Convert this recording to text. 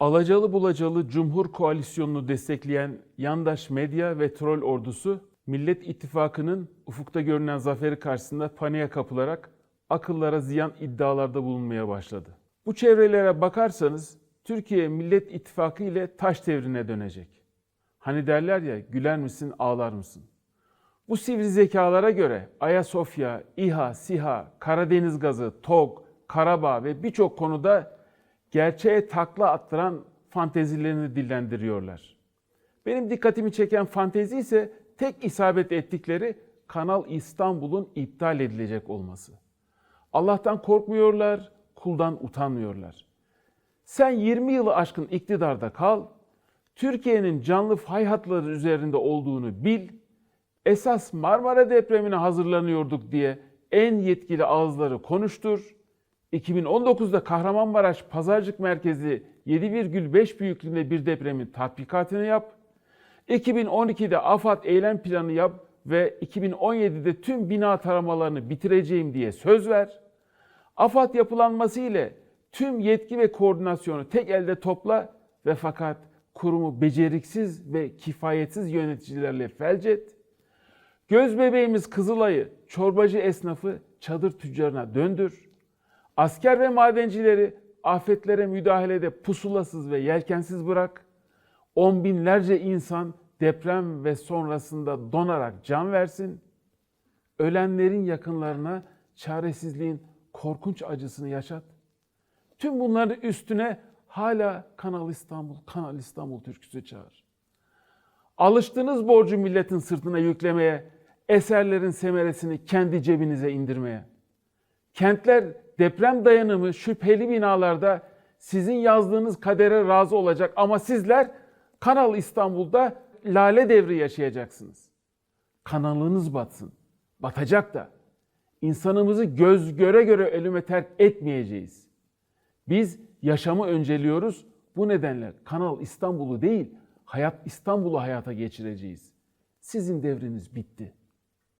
Alacalı bulacalı Cumhur Koalisyonunu destekleyen yandaş medya ve troll ordusu Millet İttifakı'nın ufukta görünen zaferi karşısında paniğe kapılarak akıllara ziyan iddialarda bulunmaya başladı. Bu çevrelere bakarsanız Türkiye Millet İttifakı ile taş devrine dönecek. Hani derler ya güler misin ağlar mısın? Bu sivri zekalara göre Ayasofya, İHA, SİHA, Karadeniz gazı, TOG, Karabağ ve birçok konuda gerçeğe takla attıran fantezilerini dillendiriyorlar. Benim dikkatimi çeken fantezi ise tek isabet ettikleri Kanal İstanbul'un iptal edilecek olması. Allah'tan korkmuyorlar, kuldan utanmıyorlar. Sen 20 yılı aşkın iktidarda kal, Türkiye'nin canlı fay hatları üzerinde olduğunu bil, esas Marmara depremine hazırlanıyorduk diye en yetkili ağızları konuştur. 2019'da Kahramanmaraş Pazarcık Merkezi 7,5 büyüklüğünde bir depremin tatbikatını yap. 2012'de AFAD eylem planı yap ve 2017'de tüm bina taramalarını bitireceğim diye söz ver. AFAD yapılanması ile tüm yetki ve koordinasyonu tek elde topla ve fakat kurumu beceriksiz ve kifayetsiz yöneticilerle felç et. Göz bebeğimiz Kızılay'ı çorbacı esnafı çadır tüccarına döndür. Asker ve madencileri afetlere müdahalede pusulasız ve yelkensiz bırak. On binlerce insan deprem ve sonrasında donarak can versin. Ölenlerin yakınlarına çaresizliğin korkunç acısını yaşat. Tüm bunların üstüne hala Kanal İstanbul, Kanal İstanbul türküsü çağır. Alıştığınız borcu milletin sırtına yüklemeye, eserlerin semeresini kendi cebinize indirmeye. Kentler deprem dayanımı şüpheli binalarda sizin yazdığınız kadere razı olacak ama sizler Kanal İstanbul'da lale devri yaşayacaksınız. Kanalınız batsın. Batacak da. İnsanımızı göz göre göre ölüme terk etmeyeceğiz. Biz yaşamı önceliyoruz. Bu nedenle Kanal İstanbul'u değil, Hayat İstanbul'u hayata geçireceğiz. Sizin devriniz bitti.